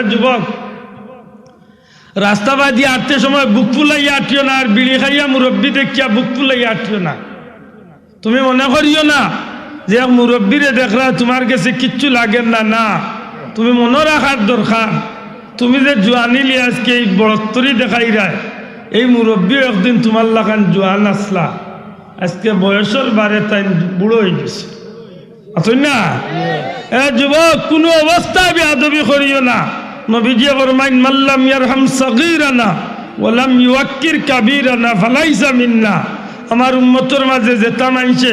হ্যাঁ যুবক, রাস্তা বাই দিয়ে আটতে সময় বুক ফুলাইয়া আটিও না, আর বিড়ি খাইয়া মুরব্বী দেখিয়া বুক ফুলাইয়া আটিও না। তুমি মনে করিও না যে মুরব্বীরে দেখলা তোমার কাছে কিচ্ছু লাগে না? না, তুমি মনে রাখার দরকার। তুমি যে জোয়ানি লি আজকে এই বড়ত্তরি দেখাই রায় এই মুরব্বী একদিন তোমার লাগান জোয়ান আসলা। আজকে বয়সের বারে তাই বুড়ো হয়ে গেছে। আছেন না? এ যুবক, কোনো অবস্থায় বেয়াদবি করিও না। নবীজি ফরমাইন মাল্লাম ইয়ারহাম সাগীরানা ওয়ালাম ইউয়াক্কির কাবীরানা ফালাইসা মিন্না। আমার উম্মতর মাঝে যেটা মানছে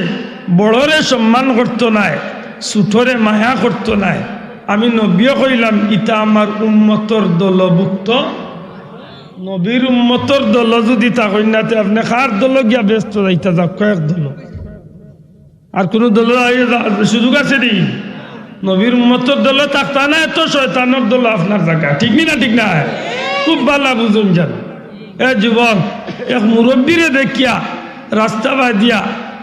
বড়রে সম্মান করতো নাই, সুঠরে মায়া করতো নাই। আমি নবীও কইলাম ইটা আমার উম্মতর দলভুক্ত। নবীর উম্মতর দল যদি তা কইনাতে আপনি কার দল গিয়া ব্যস্ত যাইতা যাক? কয়েক দল। আর কোন দল সুযোগ আছে নি? নবীর উম্মতর দলে থাকতা না, এত শয়তানোর দল আপনার জায়গা। ঠিক নি ঠিক না? খুব ভালো বুঝুন যান এ যুবক, এক মুরব্বীরে দেখিয়া, রাস্তা বাদিয়া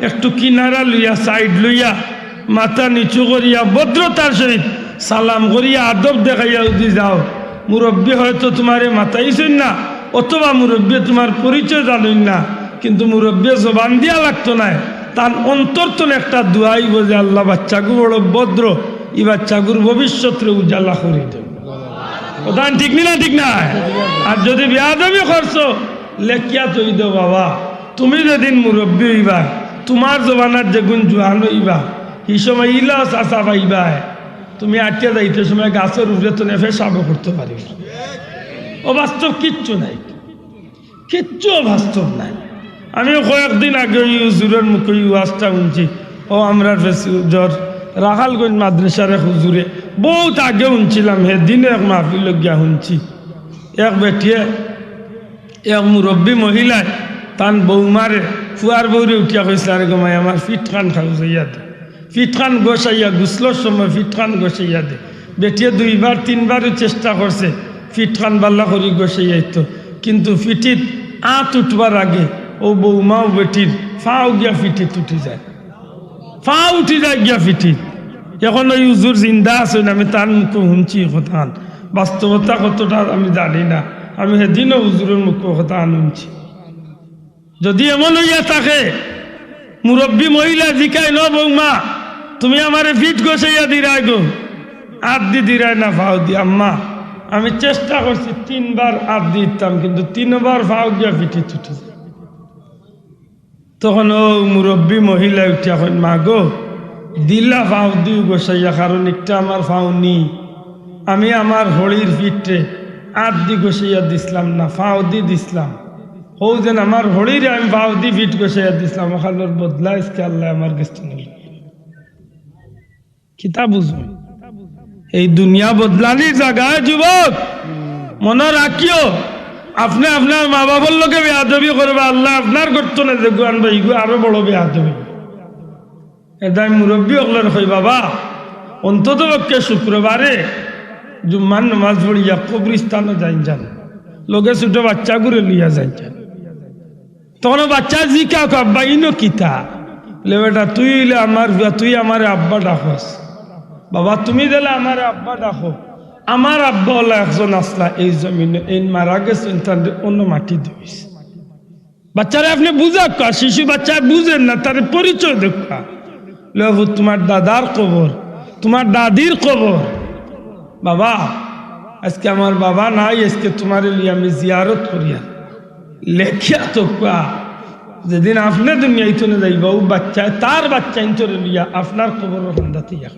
একটু কিনারা লইয়া, সাইড লইয়া, মাথা নিচু করিয়া, ভদ্রতার সহিত সালাম করিয়া, আদব দেখাইয়া যদি যাও, মুরব্বী হয়তো তোমারে মাথাইছেন না, অথবা মুরব্বী তোমার পরিচয় জানেন না, কিন্তু মুরব্বী জবান দিয়া লাগতো না। তার অন্তর্তন একটা দুয়াই বোঝে আল্লাহ বাচ্চাগু বড় ভদ্র ই বাচ্চাগুর ভবিষ্যৎরে উজালা করে দেব। প্রধান ঠিক নি ঠিক না? আর যদি বিয়াদবি করছ, লেখিয়া তৈ দো বাবা। তুমি যেদিন মুরব্বী হইবা, তোমার জবানার যেগুন জোয়ান হইবা, এই সময় ইলা চাষা পাইবা। তুমি আটকে যাইতে সময় গাছের উপরে তো নেফে সাব করতে পারি অবাস্তব কিচ্ছু নাই। কিচ্ছু বাস্তব নাই। আমি কয়েকদিন আগে ওই হুজুরের মুখে ওই ওয়াজটা শুনছি। ও আমরা জ্বর রাখালগঞ্জ মাদ্রাসার এক হুজুরে, বহুত আগে শুনছিলাম হে দিনে এক মাহফিল গিয়া শুনছি এক বেটিয়ে, এক মুরব্বী মহিলায়, তান বৌমারে, ফুয়ার বৌরে উঠিয়া কইছিল আরে গমাই আমার ফিট খান খাও যাইয়া দে। ফিট খান গোসাইয়া গুসলোর সময় ফিট খান গোসাইয়া দে। বেটিয়ে দুইবার, তিনবারও চেষ্টা করছে ফিট খান বাল্লা করি গোসাইয়াইতো কিন্তু ফিটিত আঁত উঠবার আগে, ও বৌমাও বেটির ফাও গিয়া ফিটিত উঠে যায়। ফা উঠি গিয়া ফিটিত এখন ওই উজুর জিন্দা আছে আমি তার মুখে শুনছি কথা বাস্তবতা কতটা আমি জানি না আমি সেদিনও হুজুরের মুখে কথা শুনছি যদি এমন হইয়া থাকে মুরব্বী মহিলা জিকাই ন বৌমা তুমি আমারে ফিট গোসাইয়া দিরাই গো আট দি দিরাই না ফাও দি আম্মা আমি চেষ্টা করছি তিনবার আট দিতাম কিন্তু তিনবার ফাও গিয়া ফিটি ছুটি তখন ও মুরব্বী মহিলা উঠিয়া কই মা গো, দিলা ফাও দিও গোসাইয়া কারণ একটা আমার ফাও নি আমি আমার হলির ফিটে আট দি গোসাইয়া দিছিলাম না ফাও দি দিছিলাম হৌ যেন আমার হলিরে আমি ফাও দি ফিট গোসাইয়া দিছিলাম ওখানোর বদলা ইসকে আল্লাহ আমার গেস্ট নিল কিতা বুঝব? এই দুনিয়া বদলানির জায়গায় যুবক, মনে রাখিও আপনি আপনার মা বাবার লোকে বেয়াদবি করবে, আল্লাহ আপনার করতো না যে গুয়ান ভাই, গু আরও বড় বেয়াদবি। এদাই মুরব্বী অগলের কই, বাবা, অন্তত পক্ষে শুক্রবারে জুম্মান নামাজ পড়িয়া কবরিস্তানও যাই যান। লোকে ছোট বাচ্চা ঘুরে লিয়া যাই যান। তখন বাচ্চা জিকা আব্বা, ইনো কিতা লে বেটা, তুই আমার তুই আমার আব্বা ডাকস। বাবা, তুমি দিলে আমার আব্বা ডাকো। আমার আব্বা হলো একজন আসলা এই জমিনে, এই মারা গেছেন তাদের অন্য মাটি দিস বাচ্চারা আপনি বুঝা কা শিশু বাচ্চা বুঝেন না, তার পরিচয় দেখা লেবু তোমার দাদার কবর, তোমার দাদির কবর। বাবা, আজকে আমার বাবা নাই, আজকে তোমার লিয়ে আমি জিয়ারত করিয়া লেখিয়া তো কা যেদিন আপনি দুনিয়া ইতনে যাইবা, ও বাচ্চা তার বাচ্চা ইন্তরে লিয়া আপনার কবর সন্ধ্যাতে যাক